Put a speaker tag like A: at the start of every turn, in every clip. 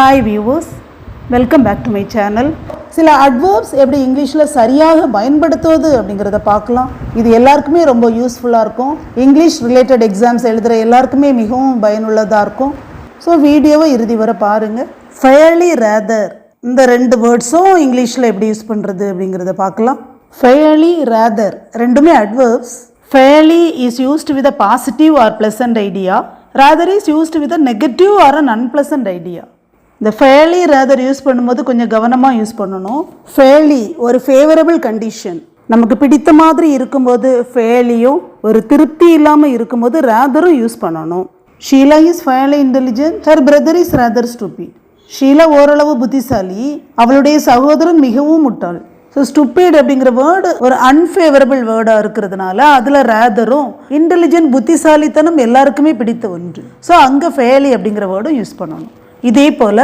A: Hi viewers welcome back to my channel சில adverbs எப்படி இங்கிலீஷில் சரியாக பயன்படுத்துவது அப்படிங்கிறத பார்க்கலாம். இது எல்லாருக்குமே ரொம்ப யூஸ்ஃபுல்லாக இருக்கும். இங்கிலீஷ் ரிலேட்டட் எக்ஸாம்ஸ் எழுதுகிற எல்லாருக்குமே மிகவும் பயனுள்ளதாக இருக்கும். ஸோ வீடியோவை இறுதி வரை பாருங்கள் ஃபயர்லி ரேதர் இந்த ரெண்டு வேர்ட்ஸும் இங்கிலீஷில் எப்படி யூஸ் பண்ணுறது அப்படிங்கிறத பார்க்கலாம். ஃபயர்லி ரேதர் ரெண்டுமே adverbs fairly is used with a positive or pleasant idea rather is used with a negative or un unpleasant idea இந்த ஃபேலி ரேதர் யூஸ் பண்ணும்போது கொஞ்சம் கவனமாக யூஸ் பண்ணணும். ஃபேலி ஒரு ஃபேவரபிள் கண்டிஷன் நமக்கு பிடித்த மாதிரி இருக்கும்போது ஃபேலியும் ஒரு திருப்தி இல்லாமல் இருக்கும்போது ரேதரும் யூஸ் பண்ணணும். Sheela is fairly intelligent her brother is rather stupid Sheela ஓரளவு புத்திசாலி அவளுடைய சகோதரன் மிகவும் முட்டாள். ஸோ ஸ்டூபிட் அப்படிங்கிற வேர்டு ஒரு அன்ஃபேவரபிள் வேர்டாக இருக்கிறதுனால அதில் ரேதரும் இன்டெலிஜென்ட் புத்திசாலித்தனம் எல்லாருக்குமே பிடித்த ஒன்று. ஸோ அங்கே ஃபேலி அப்படிங்கிற வேர்டும் யூஸ் பண்ணணும். இதே போல்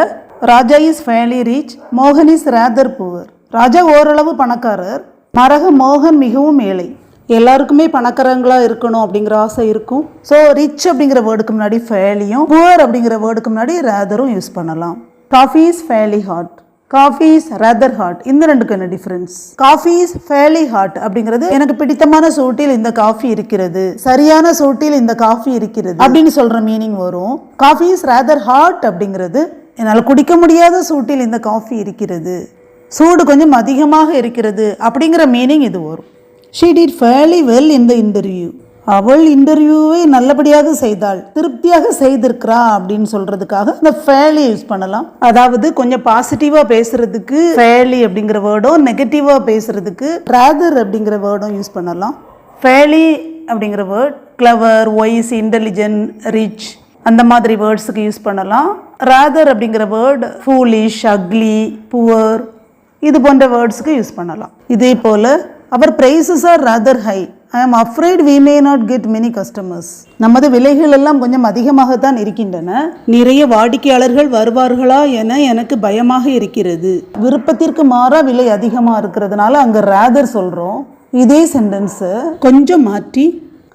A: ராஜா இஸ் ஃபேலி ரீச் மோகன் இஸ் ரேதர் புவர் ராஜா ஓரளவு பணக்காரர் மரக மோகன் மிகவும் ஏழை. எல்லாருக்குமே பணக்காரங்களா இருக்கணும் அப்படிங்கிற ஆசை இருக்கும். ஸோ ரிச் அப்படிங்கிற வேர்டுக்கு முன்னாடி ஃபேலியும் புவர் அப்படிங்கிற வேர்டுக்கு முன்னாடி ரேதரும் யூஸ் பண்ணலாம். Coffee is fairly hot coffee is rather hot இந்த ரெண்டுக்கு என்ன difference coffee is fairly hot அப்படிங்கிறது எனக்கு பிடித்தமான சூட்டில் இந்த காஃபி இருக்கிறது. சரியான சூட்டில் இந்த காஃபி இருக்கிறது அப்படின்னு சொல்ற மீனிங் வரும். காஃபி இஸ் ரேதர் ஹாட் அப்படிங்கிறது என்னால் குடிக்க முடியாத சூட்டில் இந்த காஃபி இருக்கிறது. சூடு கொஞ்சம் அதிகமாக இருக்கிறது அப்படிங்கிற மீனிங் இது வரும். She did fairly well in the interview அவள் இன்டர்வியூவை நல்லபடியாக செய்தாள் திருப்தியாக செய்திருக்கிறா அப்படின்னு சொல்றதுக்காக இந்த ஃபேலி யூஸ் பண்ணலாம். அதாவது கொஞ்சம் பாசிட்டிவா பேசுறதுக்கு ஃபேலி அப்படிங்கிற வேர்டும் நெகட்டிவா பேசுறதுக்கு ரேதர் அப்படிங்கிற வேர்டும் யூஸ் பண்ணலாம். ஃபேலி அப்படிங்கிற word clever wise intelligent rich அந்த மாதிரி வேர்ட்ஸுக்கு யூஸ் பண்ணலாம். ரேதர் அப்படிங்கிற வேர்ட் ஃபூலிஷ் அக்லி புவர் இது போன்ற வேர்ட்ஸுக்கு யூஸ் பண்ணலாம். இதே போல் our prices are rather high I am afraid we may not get many customers நமது விலைகள் எல்லாம் கொஞ்சம் அதிகமாகத்தான் இருக்கின்றன. நிறைய வாடிக்கையாளர்கள் வருவார்களா என எனக்கு பயமாக இருக்கிறது. விருப்பத்திற்கு மாறா விலை அதிகமாக இருக்கிறதுனால அங்கே ரேதர் சொல்கிறோம் இதே சென்டென்ஸை கொஞ்சம் மாற்றி.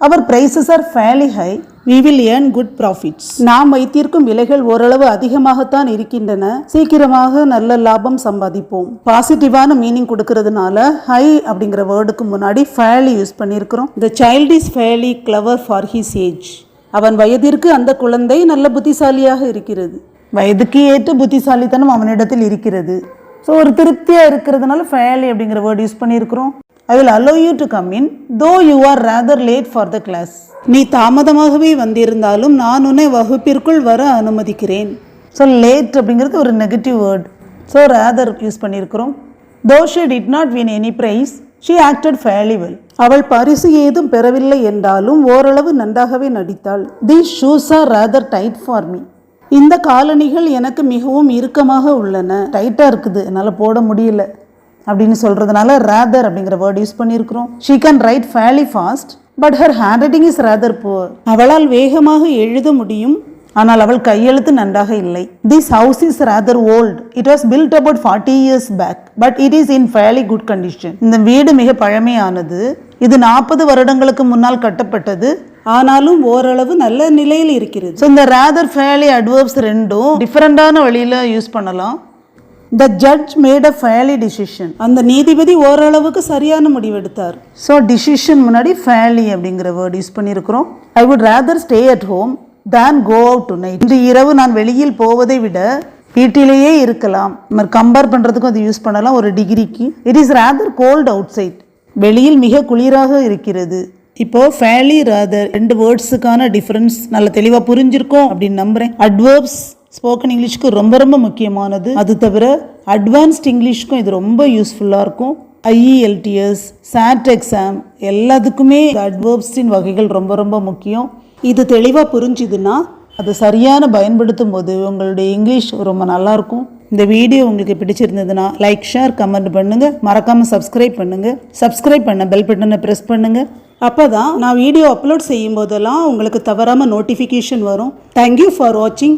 A: Our prices are fairly high we will earn good profits நாம் வைத்திருக்கும் விலைகள் ஓரளவு அதிகமாகத்தான் இருக்கின்றன. சீக்கிரமாக நல்ல லாபம் சம்பாதிப்போம். பாசிட்டிவான மீனிங் கொடுக்கறதுனால ஹை அப்படிங்கிற வேர்டுக்கு முன்னாடி ஃபேலி யூஸ் பண்ணியிருக்கிறோம். The child is fairly clever for his age அவன் வயதிற்கு அந்த குழந்தை நல்ல புத்திசாலியாக இருக்கிறது. வயதுக்கு ஏற்ற புத்திசாலித்தனம் அவனிடத்தில் இருக்கிறது. ஸோ ஒரு திருப்தியாக இருக்கிறதுனால ஃபேலி அப்படிங்கிற வேர்டு யூஸ் பண்ணியிருக்கிறோம். I will allow you to come in though you are rather late for the class நீ தாமதமாகவே வந்திருந்தாலும் நான் உன்னை வகுப்பிற்குள் வர அனுமதிக்கிறேன். ஸோ லேட் அப்படிங்கிறது ஒரு negative word so rather use பண்ணியிருக்கிறோம். Though she did not win any prize she acted fairly well அவள் பரிசு ஏதும் பெறவில்லை என்றாலும் ஓரளவு நன்றாகவே நடித்தாள். The shoes are rather tight for me இந்த காலணிகள் எனக்கு மிகவும் இறுக்கமாக உள்ளன. டைட்டாக இருக்குது. என்னால் போட முடியல. அப்படின்னு சொல்கிறதுனால ரேதர் அப்படிங்கிற வேர்ட் யூஸ் பண்ணியிருக்கிறோம். She can write fairly fast but her hand writing is rather poor அவளால் வேகமாக எழுத முடியும் ஆனால் அவள் கையெழுத்து நன்றாக இல்லை. This house is rather old it was built about forty years back but it is in fairly good condition இந்த வீடு மிக பழமையானது. இது நாற்பது வருடங்களுக்கு முன்னால் கட்டப்பட்டது. ஆனாலும் ஓரளவு நல்ல நிலையில் இருக்கிறது. ஸோ இந்த ரேதர் ஃபேலி அட்வர்ப்ஸ் ரெண்டும் டிஃப்ரெண்டான வழியில் யூஸ் பண்ணலாம். The judge made a fairly decision அந்த நீதிபதி ஓரளவுக்கு சரியான முடிவெடுத்தார். ஸோ டிசிஷன் முன்னாடி ஃபேலி அப்படிங்கிற வேர்ட் யூஸ் பண்ணியிருக்கிறோம். I would rather stay at home than go out tonight இன்று இரவு நான் வெளியில் போவதை விட வீட்டிலேயே இருக்கலாம். நம்ம கம்பேர் பண்ணுறதுக்கும் அது யூஸ் பண்ணலாம் ஒரு டிகிரிக்கு it is rather cold outside வெளியில் மிக குளிராக இருக்கிறது. இப்போ ஃபேலி ரேதர் ரெண்டு வேர்ட்ஸுக்கான டிஃப்ரென்ஸ் நல்ல தெளிவாக புரிஞ்சிருக்கோம் அப்படின்னு நம்புகிறேன் அட்வர்ப்ஸ் ஸ்போக்கன் இங்கிலீஷ்க்கு ரொம்ப ரொம்ப முக்கியமானது. அது தவிர அட்வான்ஸ்ட் இங்கிலீஷ்க்கும் இது ரொம்ப யூஸ்ஃபுல்லாக இருக்கும். ஐஇஎல்டிஎஸ் சாட் எக்ஸாம் எல்லாத்துக்குமே அட்வர்ப்ஸின் வகைகள் ரொம்ப ரொம்ப முக்கியம். இது தெளிவாக புரிஞ்சுதுன்னா அது சரியான பயன்படுத்தும் போது உங்களுடைய இங்கிலீஷ் ரொம்ப நல்லாயிருக்கும் இந்த வீடியோ உங்களுக்கு பிடிச்சிருந்ததுன்னா லைக் ஷேர் கமெண்ட் பண்ணுங்கள் மறக்காமல் சப்ஸ்கிரைப் பண்ணுங்கள் சப்ஸ்கிரைப் பண்ண பெல் பட்டனை ப்ரெஸ் பண்ணுங்கள் அப்போ தான் நான் வீடியோ அப்லோட் செய்யும் போதெல்லாம் உங்களுக்கு தவறாமல் நோட்டிஃபிகேஷன் வரும். தேங்க்யூ ஃபார் வாட்சிங்